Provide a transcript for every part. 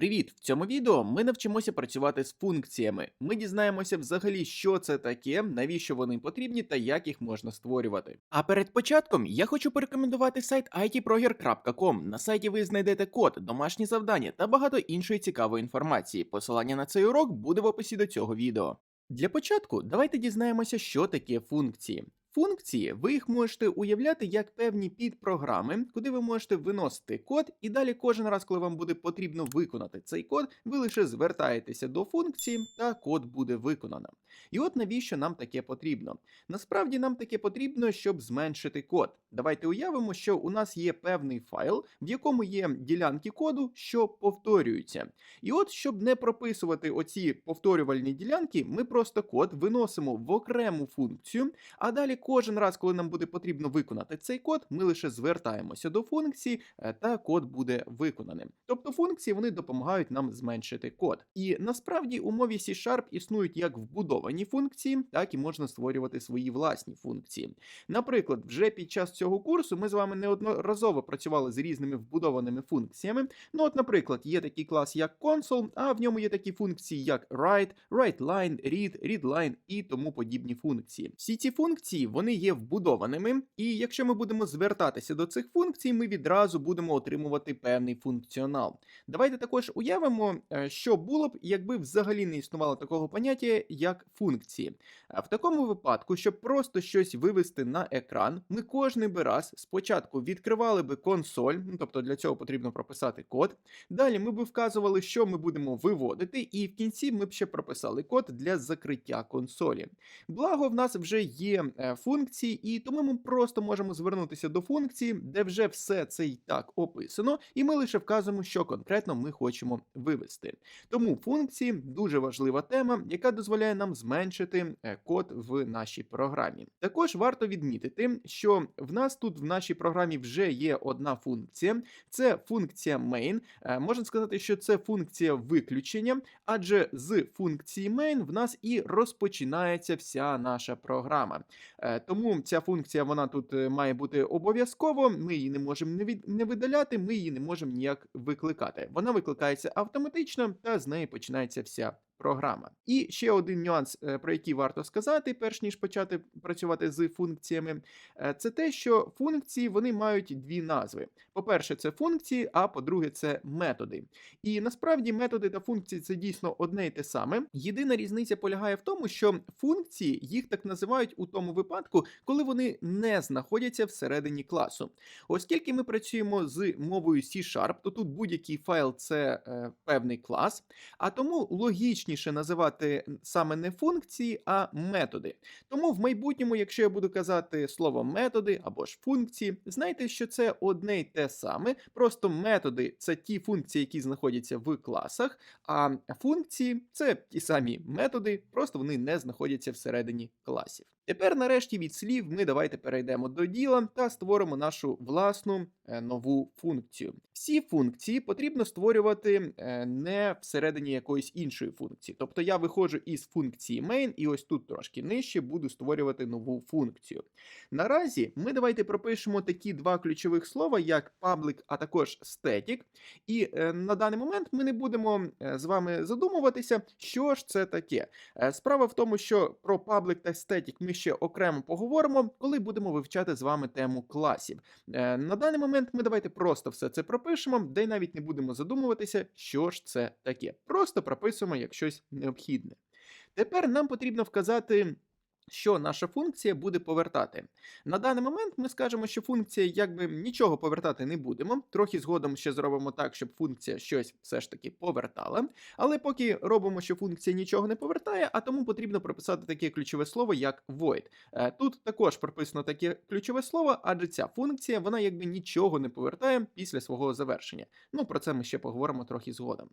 Привіт! В цьому відео ми навчимося працювати з функціями. Ми дізнаємося взагалі, що це таке, навіщо вони потрібні та як їх можна створювати. А перед початком я хочу порекомендувати сайт itproger.com. На сайті ви знайдете код, домашні завдання та багато іншої цікавої інформації. Посилання на цей урок буде в описі до цього відео. Для початку давайте дізнаємося, що таке функції. Функції ви їх можете уявляти як певні підпрограми, куди ви можете виносити код, і далі кожен раз, коли вам буде потрібно виконати цей код, ви лише звертаєтеся до функції, та код буде виконано. І от навіщо нам таке потрібно? Насправді нам таке потрібно, щоб зменшити код. Давайте уявимо, що у нас є певний файл, в якому є ділянки коду, що повторюються. І от, щоб не прописувати оці повторювальні ділянки, ми просто код виносимо в окрему функцію, а далі кожен раз, коли нам буде потрібно виконати цей код, ми лише звертаємося до функції, е, та код буде виконаним. Тобто функції вони допомагають нам зменшити код. І насправді у мові C-Sharp існують як вбудовані функції, так і можна створювати свої власні функції. Наприклад, вже під час цього курсу ми з вами неодноразово працювали з різними вбудованими функціями. Ну, от, наприклад, є такий клас як console, а в ньому є такі функції, як write, writeLine, read, readLine і тому подібні функції. Всі ці функції вони є вбудованими, і якщо ми будемо звертатися до цих функцій, ми відразу будемо отримувати певний функціонал. Давайте також уявимо, е, що було б, якби взагалі не існувало такого поняття, як функції. А В такому випадку, щоб просто щось вивести на екран, ми кожний би раз спочатку відкривали би консоль, ну тобто для цього потрібно прописати код. Далі ми би вказували, що ми будемо виводити, і в кінці ми б ще прописали код для закриття консолі. Благо, в нас вже є е, функції, і тому ми просто можемо звернутися до функції, де вже все це і так описано, і ми лише вказуємо, що конкретно ми хочемо вивести. Тому функції дуже важлива тема, яка дозволяє нам зменшити е, код в нашій програмі. Також варто відмітити, що в нас тут в нашій програмі вже є одна функція, це функція main. Е, Можна сказати, що це функція виключення, адже з функції main в нас і розпочинається вся наша програма. Е, Тому ця функція вона тут е, має бути обов'язково. Ми її не можемо не від- не видаляти, ми її не можемо ніяк викликати. Вона викликається автоматично, та з неї починається вся. Програма. І ще один нюанс, е, про який варто сказати, перш ніж почати працювати з функціями, е, це те, що функції вони мають дві назви. По-перше, це функції, а по-друге, це методи. І насправді методи та функції це дійсно одне і те саме. Єдина різниця полягає в тому, що функції їх так називають у тому випадку, коли вони не знаходяться всередині класу. Оскільки ми працюємо з мовою C-Sharp, то тут будь-який файл це е, певний клас, а тому логічніше називати саме не функції, а методи. Тому в майбутньому, якщо я буду казати слово методи або ж функції, знайте, що це одне й те саме. Просто методи це ті функції, які знаходяться в класах, а функції це ті самі методи, просто вони не знаходяться всередині класів. Тепер, нарешті, від слів ми давайте перейдемо до діла та створимо нашу власну е, нову функцію. Всі функції потрібно створювати е, не всередині якоїсь іншої функції. Тобто я виходжу із функції main, і ось тут трошки нижче буду створювати нову функцію. Наразі ми давайте пропишемо такі два ключових слова, як public, а також static. І е, на даний момент ми не будемо е, з вами задумуватися, що ж це таке. Е, Справа в тому, що про public та static ми ще окремо поговоримо, коли будемо вивчати з вами тему класів. Е, На даний момент ми давайте просто все це пропишемо, де навіть не будемо задумуватися, що ж це таке. Просто прописуємо як щось необхідне. Тепер нам потрібно вказати. Що наша функція буде повертати. На даний момент ми скажемо, що функція якби нічого повертати не будемо. Трохи згодом ще зробимо так, щоб функція щось все ж таки повертала. Але поки робимо, що функція нічого не повертає, а тому потрібно прописати таке ключове слово, як void. Е, Тут також прописано таке ключове слово, адже ця функція вона якби нічого не повертає після свого завершення. Ну про це ми ще поговоримо трохи згодом.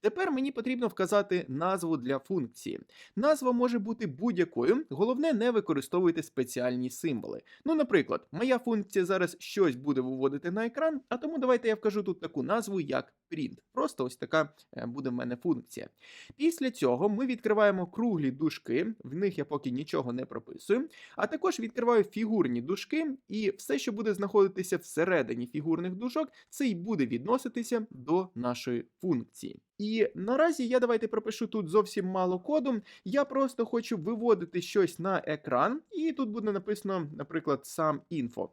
Тепер мені потрібно вказати назву для функції. Назва може бути будь-якою, головне не використовуйте спеціальні символи. Ну, наприклад, моя функція зараз щось буде виводити на екран, а тому давайте я вкажу тут таку назву, як print. Просто ось така е, буде в мене функція. Після цього ми відкриваємо круглі дужки, в них я поки нічого не прописую. А також відкриваю фігурні дужки, і все, що буде знаходитися всередині фігурних дужок, це й буде відноситися до нашої функції. І наразі я давайте пропишу тут зовсім мало коду. Я просто хочу виводити щось на екран, і тут буде написано, наприклад, сам інфо.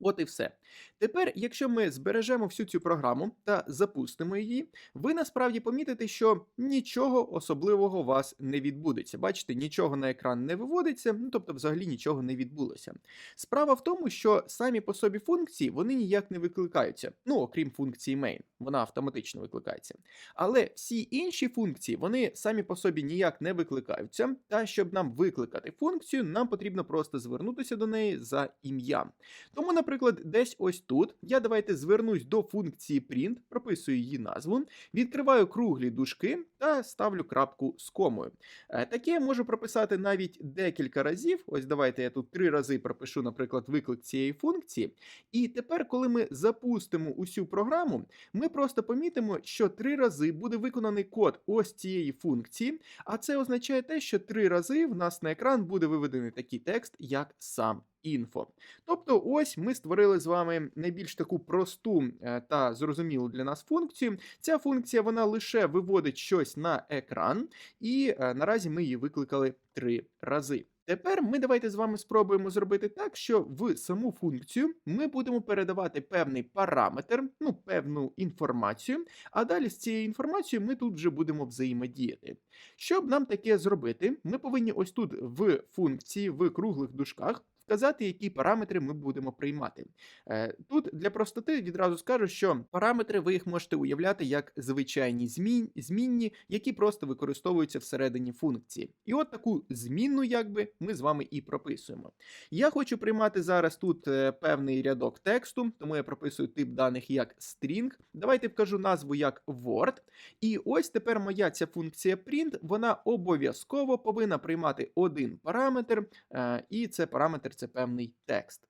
От і все. Тепер, якщо ми збережемо всю цю програму та запустимо її, ви насправді помітите, що нічого особливого у вас не відбудеться. Бачите, нічого на екран не виводиться, ну тобто, взагалі нічого не відбулося. Справа в тому, що самі по собі функції вони ніяк не викликаються, ну окрім функції main, вона автоматично викликається. Але всі інші функції вони самі по собі ніяк не викликаються. Та щоб нам викликати функцію, нам потрібно просто звернутися до неї за ім'ям. Тому, наприклад, десь ось тут я давайте звернусь до функції print, прописую її назву, відкриваю круглі дужки та ставлю крапку з комою. Е, Таке я можу прописати навіть декілька разів. Ось давайте я тут три рази пропишу, наприклад, виклик цієї функції. І тепер, коли ми запустимо усю програму, ми просто помітимо, що три рази буде виконаний код ось цієї функції, а це означає те, що три рази в нас на екран буде виведений такий текст, як сам інфо. Тобто, ось ми створили з вами найбільш таку просту е, та зрозумілу для нас функцію. Ця функція вона лише виводить щось на екран, і е, наразі ми її викликали три рази. Тепер ми давайте з вами спробуємо зробити так, що в саму функцію ми будемо передавати певний параметр, ну певну інформацію, а далі з цією інформацією ми тут вже будемо взаємодіяти. Щоб нам таке зробити, ми повинні ось тут в функції в круглих дужках вказати, які параметри ми будемо приймати. Е, Тут для простоти відразу скажу, що параметри ви їх можете уявляти як звичайні змінні, які просто використовуються всередині функції. І от таку змінну, якби ми з вами і прописуємо. Я хочу приймати зараз тут е, певний рядок тексту, тому я прописую тип даних як string. Давайте вкажу назву як word. І ось тепер моя ця функція print, вона обов'язково повинна приймати один параметр, е, і це параметр це певний текст.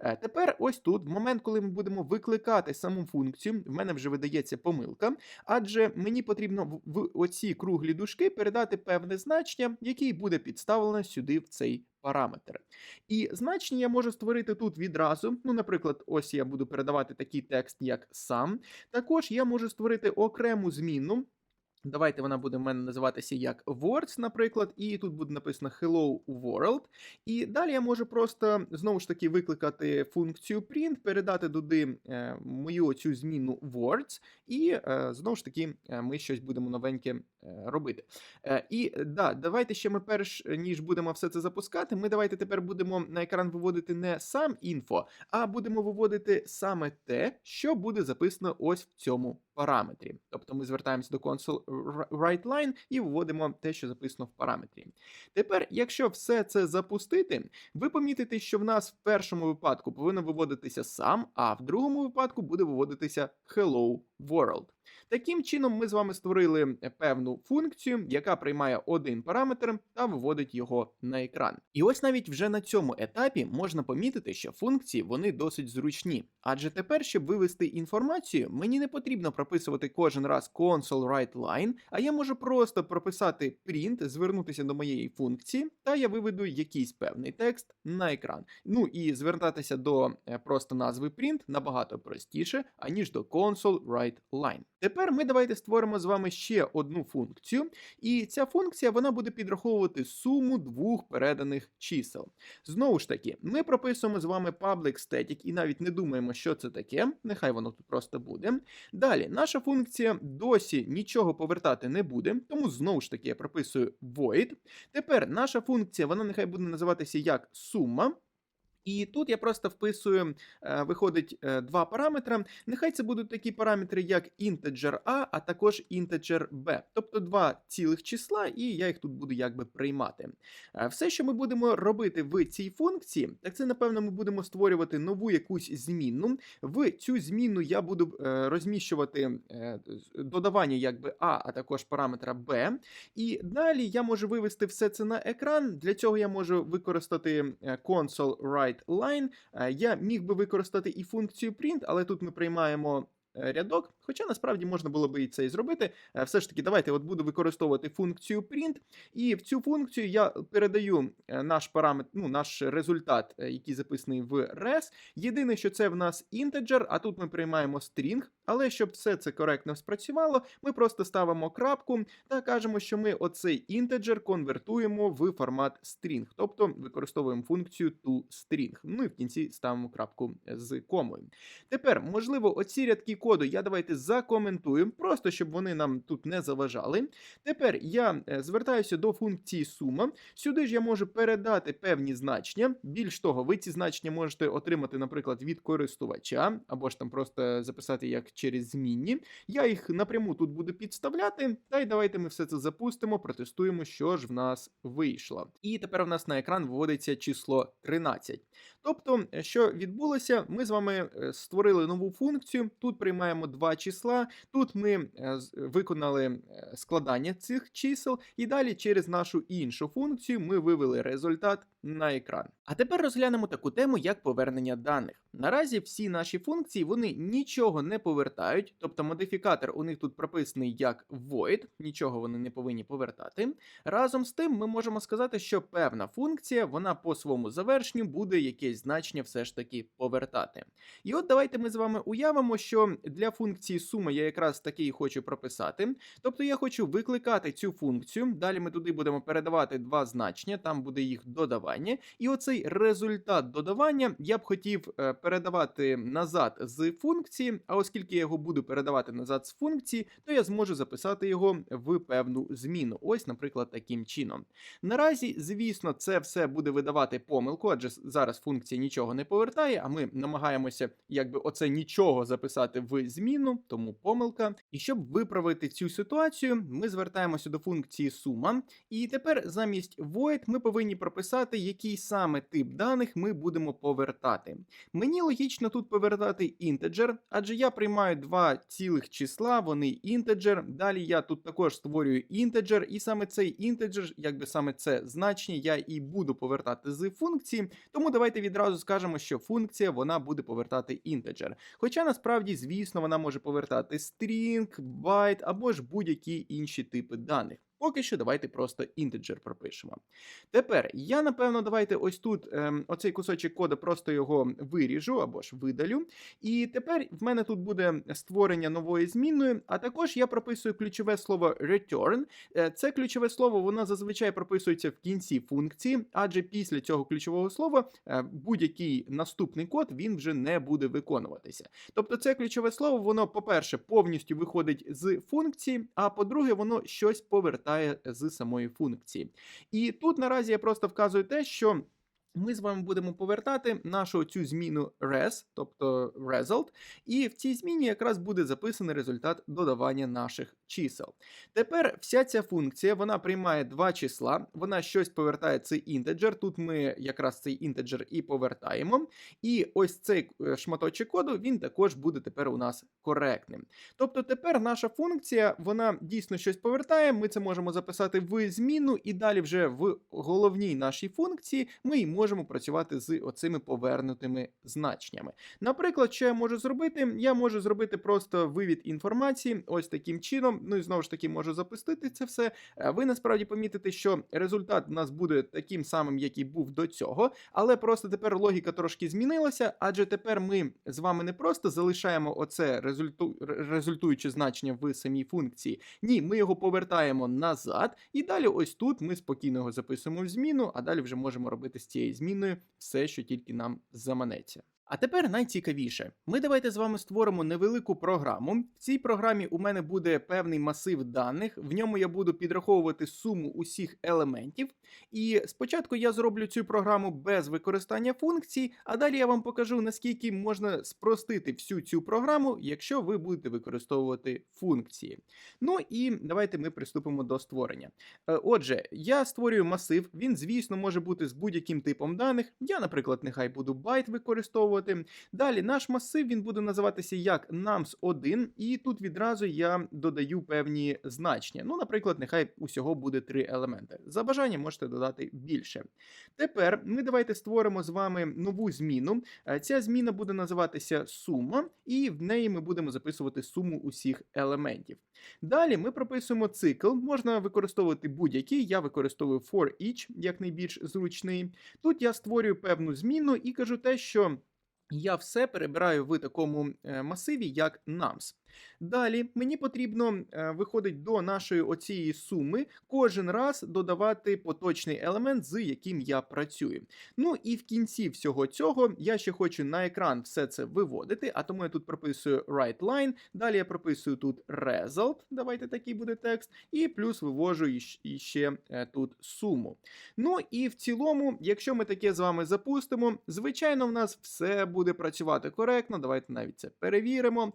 Е, Тепер ось тут, в момент, коли ми будемо викликати саму функцію, в мене вже видається помилка, адже мені потрібно в- оці круглі дужки передати певне значення, яке буде підставлено сюди в цей параметр. І значення я можу створити тут відразу. Ну, наприклад, ось я буду передавати такий текст, як сам. Також я можу створити окрему змінну. Давайте вона буде в мене називатися як words, наприклад, і тут буде написано Hello World. І далі я можу просто знову ж таки викликати функцію print, передати туди е, мою цю зміну words, і е, знову ж таки е, ми щось будемо новеньке робити. І да, давайте ще ми перш ніж будемо все це запускати, ми давайте тепер будемо на екран виводити не сам інфо, а будемо виводити саме те, що буде записано ось в цьому параметрі. Тобто ми звертаємося до консул WriteLine і вводимо те, що записано в параметрі. Тепер, якщо все це запустити, ви помітите, що в нас в першому випадку повинно виводитися сам, а в другому випадку буде виводитися Hello World. Таким чином, ми з вами створили е, певну функцію, яка приймає один параметр та виводить його на екран. І ось навіть вже на цьому етапі можна помітити, що функції вони досить зручні. Адже тепер, щоб вивести інформацію, мені не потрібно прописувати кожен раз console write line, а я можу просто прописати print, звернутися до моєї функції, та я виведу якийсь певний текст на екран. Ну і звертатися до е, просто назви print набагато простіше, аніж до console write line. Тепер ми давайте створимо з вами ще одну функцію, і ця функція вона буде підраховувати суму двох переданих чисел. Знову ж таки, ми прописуємо з вами public static і навіть не думаємо, що це таке. Нехай воно тут просто буде. Далі, наша функція досі нічого повертати не буде, тому знову ж таки я прописую void. Тепер наша функція, вона нехай буде називатися як сума. І тут я просто вписую, е, виходить е, два параметри. Нехай це будуть такі параметри, як integer a, а також integer b, тобто два цілих числа, і я їх тут буду якби приймати. Е, Все, що ми будемо робити в цій функції, так це, напевно, ми будемо створювати нову якусь змінну. В цю змінну я буду е, розміщувати е, додавання якби a, а також параметра b. І далі я можу вивести все це на екран. Для цього я можу використати console write line. Е, Я міг би використати і функцію print, але тут ми приймаємо рядок, хоча насправді можна було би і це і зробити. Е, Все ж таки, давайте от буду використовувати функцію print, і в цю функцію я передаю е, наш параметр, ну, наш результат, е, який записаний в res. Єдине, що це в нас інтеджер, а тут ми приймаємо string, але щоб все це коректно спрацювало, ми просто ставимо крапку та кажемо, що ми оцей інтеджер конвертуємо в формат string, тобто використовуємо функцію toString. Ну і в кінці ставимо крапку з комою. Тепер, можливо, оці рядки коду я давайте закоментую, просто щоб вони нам тут не заважали. Тепер я е, звертаюся до функції сума. Сюди ж я можу передати певні значення. Більш того, ви ці значення можете отримати, наприклад, від користувача, або ж там просто записати як через змінні. Я їх напряму тут буду підставляти. Та й давайте ми все це запустимо, протестуємо, що ж в нас вийшло. І тепер в нас на екран виводиться число 13. Тобто, е, що відбулося, ми з вами е, створили нову функцію. Тут приймаємо два числа. Тут ми е, виконали складання цих чисел, і далі через нашу іншу функцію ми вивели результат на екран. А тепер розглянемо таку тему, як повернення даних. Наразі всі наші функції вони нічого не повертають, тобто модифікатор у них тут прописаний як void, нічого вони не повинні повертати. Разом з тим, ми можемо сказати, що певна функція вона по своєму завершенню буде якесь значення все ж таки повертати. І от давайте ми з вами уявимо, що для функції сума я якраз таки і хочу прописати. Тобто я хочу викликати цю функцію. Далі ми туди будемо передавати два значення, там буде їх додавання. І оцей результат додавання я б хотів е, передавати назад з функції. А оскільки я його буду передавати назад з функції, то я зможу записати його в певну зміну. Ось, наприклад, таким чином. Наразі, звісно, це все буде видавати помилку, адже зараз функція нічого не повертає, а ми намагаємося якби оце нічого записати в зміну, тому помилка. І щоб виправити цю ситуацію, ми звертаємося до функції сума. І тепер замість void ми повинні прописати, який саме тип даних ми будемо повертати. Мені логічно тут повертати інтеджер, адже я приймаю два цілих числа, вони інтеджер. Далі я тут також створюю інтеджер, і саме цей інтеджер, якби саме це значення, я і буду повертати з функції. Тому давайте відразу скажемо, що функція вона буде повертати інтеджер. Хоча насправді, звісно, вона може повертати стрінг, байт або ж будь-які інші типи даних. Поки що давайте просто інтеджер пропишемо. Тепер я напевно давайте ось тут ем, оцей кусочок коду просто його виріжу або ж видалю. І тепер в мене тут буде створення нової змінної, а також я прописую ключове слово return. Е, Це ключове слово воно зазвичай прописується в кінці функції, адже після цього ключового слова е, будь-який наступний код він вже не буде виконуватися. Тобто це ключове слово, воно, по-перше, повністю виходить з функції, а по-друге, воно щось повертає з самої функції. І тут наразі я просто вказую те, що. Ми з вами будемо повертати нашу цю зміну res, тобто result, і в цій зміні якраз буде записаний результат додавання наших чисел. Тепер вся ця функція вона приймає два числа, вона щось повертає цей інтеджер. Тут ми якраз цей інтеджер і повертаємо. І ось цей е, шматочок коду він також буде тепер у нас коректним. Тобто тепер наша функція вона дійсно щось повертає. Ми це можемо записати в зміну, і далі вже в головній нашій функції ми й можемо працювати з оцими повернутими значеннями. Наприклад, що я можу зробити? Я можу зробити просто вивід інформації ось таким чином. Ну і знову ж таки можу запустити це все. Е, Ви насправді помітите, що результат у нас буде таким самим, який був до цього, але просто тепер логіка трошки змінилася, адже тепер ми з вами не просто залишаємо оце результу... результуюче значення в самій функції. Ні, ми його повертаємо назад, і далі ось тут ми спокійно його записуємо в зміну, а далі вже можемо робити з цією зміною все, що тільки нам заманеться. А тепер найцікавіше. Ми давайте з вами створимо невелику програму. В цій програмі у мене буде певний масив даних. В ньому я буду підраховувати суму усіх елементів. І спочатку я зроблю цю програму без використання функцій, а далі я вам покажу, наскільки можна спростити всю цю програму, якщо ви будете використовувати функції. Ну і давайте ми приступимо до створення. Е, Отже, я створюю масив. Він, звісно, може бути з будь-яким типом даних. Я, наприклад, нехай буду байт використовувати. Використовувати. Далі наш масив він буде називатися як nums1, і тут відразу я додаю певні значення. Ну, наприклад, нехай усього буде три елементи. За бажанням можете додати більше. Тепер ми давайте створимо з вами нову зміну. Е, Ця зміна буде називатися сума, і в неї ми будемо записувати суму усіх елементів. Далі ми прописуємо цикл, можна використовувати будь-який, я використовую for each як найбільш зручний. Тут я створюю певну зміну і кажу те, що я все перебираю в такому е, масиві, як nums. Далі мені потрібно е, виходить до нашої оцієї суми кожен раз додавати поточний елемент, з яким я працюю. Ну і в кінці всього цього я ще хочу на екран все це виводити, а тому я тут прописую write line, далі я прописую тут result, давайте такий буде текст, і плюс вивожу іщ- іще е, тут суму. Ну і в цілому, якщо ми таке з вами запустимо, звичайно, в нас все буде працювати коректно. Давайте навіть це перевіримо.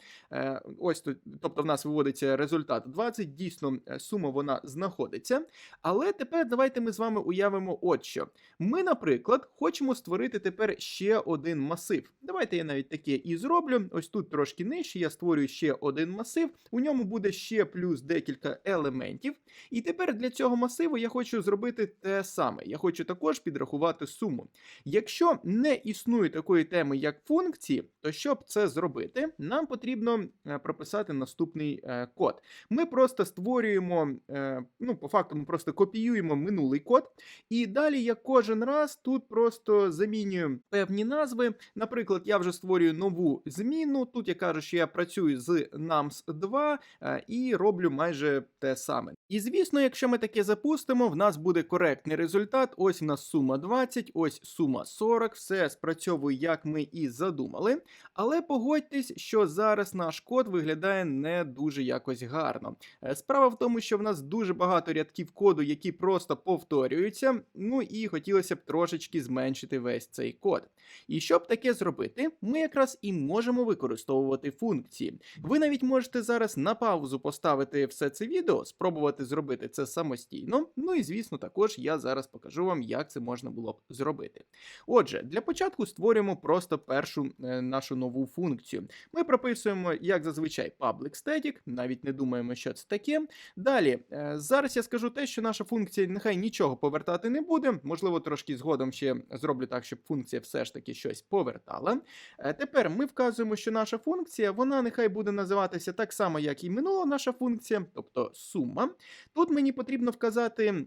Ось тут, тобто в нас виводиться результат 20, дійсно е, сума вона знаходиться. Але тепер давайте ми з вами уявимо от що. Ми, наприклад, хочемо створити тепер ще один масив. Давайте я навіть таке і зроблю. Ось тут трошки нижче, я створюю ще один масив. У ньому буде ще плюс декілька елементів. І тепер для цього масиву я хочу зробити те саме. Я хочу також підрахувати суму. Якщо не існує такої теми, як функції, то щоб це зробити, нам потрібно е, прописати наступний е, код. Ми просто створюємо, е, ну, по факту, ми просто копіюємо минулий код, і далі я кожен раз тут просто замінюю певні назви. Наприклад, я вже створюю нову зміну. Тут я кажу, що я працюю з nums 2 е, і роблю майже те саме. І звісно, якщо ми таке запустимо, в нас буде коректний результат. Ось в нас сума 20, ось сума 40, все спрацьовує, як ми і задумали. Але погодьтесь, що зараз наш код виглядає не дуже якось гарно. Е, Справа в тому, що в нас дуже багато рядків коду, які просто повторюються. Ну і хотілося б трошечки зменшити весь цей код. І щоб таке зробити, ми якраз і можемо використовувати функції. Ви навіть можете зараз на паузу поставити все це відео, спробувати зробити це самостійно. Ну і звісно, також я зараз покажу вам, як це можна було б зробити. Отже, для початку створюємо просто першу е, нашу нову функцію. Ми прописуємо, як зазвичай, public static, навіть не думаємо, що це таке. Далі, е, зараз я скажу те, що наша функція нехай нічого повертати не буде. Можливо, трошки згодом ще зроблю так, щоб функція все ж таки щось повертала. Е, Тепер ми вказуємо, що наша функція, вона нехай буде називатися так само, як і минула наша функція, тобто сума. Тут мені потрібно вказати.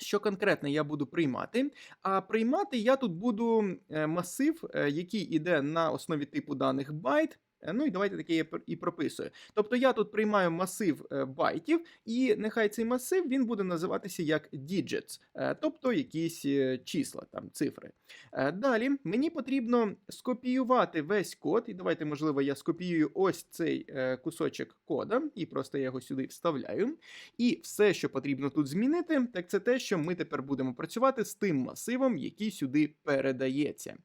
Що конкретно я буду приймати? А приймати я тут буду е, масив, який іде на основі типу даних байт. Е, Ну і давайте таке я і прописую. Тобто я тут приймаю масив е, байтів, і нехай цей масив він буде називатися як digits, е, тобто якісь числа, там цифри. Далі мені потрібно скопіювати весь код, і давайте, можливо, я скопіюю ось цей кусочок кода, і просто я його сюди вставляю. І все, що потрібно тут змінити, так це те, що ми тепер будемо працювати з тим масивом, який сюди передається.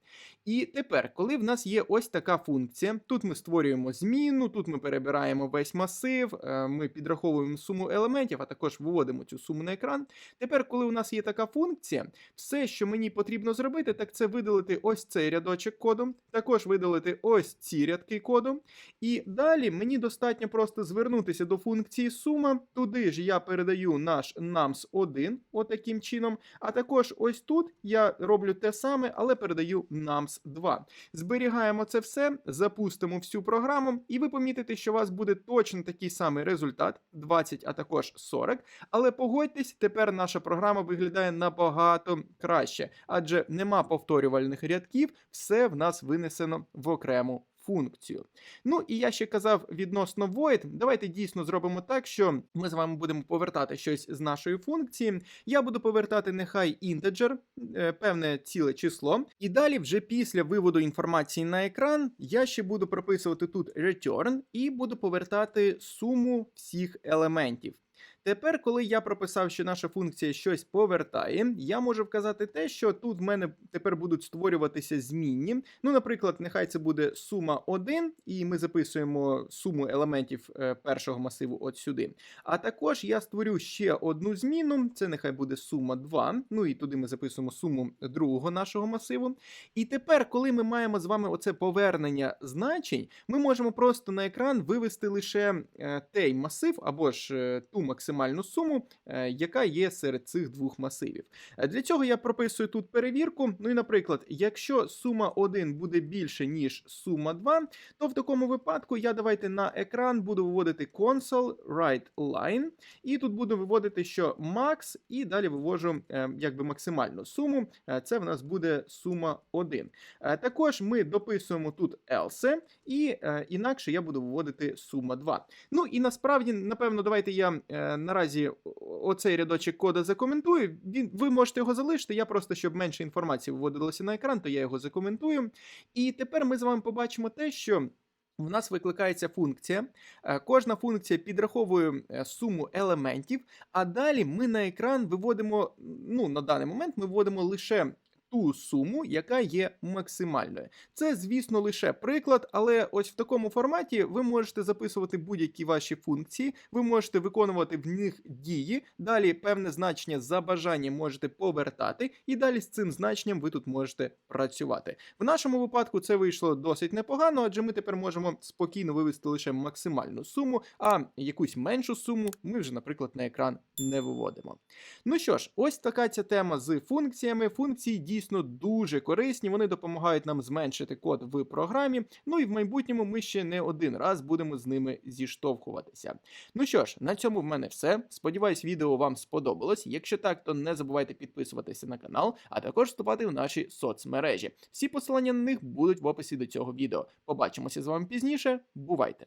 І тепер, коли в нас є ось така функція, тут ми створюємо зміну, тут ми перебираємо весь масив, е, ми підраховуємо суму елементів, а також виводимо цю суму на екран. Тепер, коли у нас є така функція, все, що мені потрібно зробити, так це видалити ось цей рядочок коду, також видалити ось ці рядки коду. І далі мені достатньо просто звернутися до функції сума. Туди ж я передаю наш nums1 отаким чином. А також ось тут я роблю те саме, але передаю nums2. Зберігаємо це все, запустимо всю програму, і ви помітите, що у вас буде точно такий самий результат 20, а також 40. Але погодьтесь, тепер наша програма виглядає набагато краще, адже нема повторювальних рядків, все в нас винесено в окрему функцію. Ну і я ще казав відносно void. Давайте дійсно зробимо так, що ми з вами будемо повертати щось з нашої функції. Я буду повертати нехай інтеджер, е, певне ціле число. І далі, вже після виводу інформації на екран, я ще буду прописувати тут return і буду повертати суму всіх елементів. Тепер, коли я прописав, що наша функція щось повертає, я можу вказати те, що тут в мене тепер будуть створюватися змінні. Ну, наприклад, нехай це буде сума 1, і ми записуємо суму елементів е, першого масиву от сюди. А також я створю ще одну зміну, це нехай буде сума 2. Ну і туди ми записуємо суму другого нашого масиву. І тепер, коли ми маємо з вами оце повернення значень, ми можемо просто на екран вивести лише е, той масив або ж е, ту максимальну суму, е, яка є серед цих двох масивів. Е, Для цього я прописую тут перевірку. Ну і, наприклад, якщо сума 1 буде більше, ніж сума 2, то в такому випадку я давайте на екран буду виводити console write line, і тут буду виводити, що max, і далі вивожу е, якби максимальну суму. Це в нас буде сума 1. Е, Також ми дописуємо тут else, і інакше я буду виводити сума 2. Ну і насправді, напевно, давайте я наразі оцей рядочок кода закоментую. Він, ви можете його залишити. Я просто, щоб менше інформації виводилося на екран, то я його закоментую. І тепер ми з вами побачимо те, що. В нас викликається функція. Е, Кожна функція підраховує е, суму елементів, а далі ми на екран виводимо, ну, на даний момент ми виводимо лише ту суму, яка є максимальною. Це, звісно, лише приклад, але ось в такому форматі ви можете записувати будь-які ваші функції, ви можете виконувати в них дії, далі певне значення за бажанням можете повертати, і далі з цим значенням ви тут можете працювати. В нашому випадку це вийшло досить непогано, адже ми тепер можемо спокійно вивести лише максимальну суму, а якусь меншу суму ми вже, наприклад, на екран не виводимо. Ну що ж, ось така ця тема з функціями. Функції дійсно дуже корисні, вони допомагають нам зменшити код в програмі. Ну і в майбутньому ми ще не один раз будемо з ними зіштовхуватися. Ну що ж, на цьому в мене все. Сподіваюсь, відео вам сподобалось. Якщо так, то не забувайте підписуватися на канал, а також вступати в наші соцмережі. Всі посилання на них будуть в описі до цього відео. Побачимося з вами пізніше. Бувайте!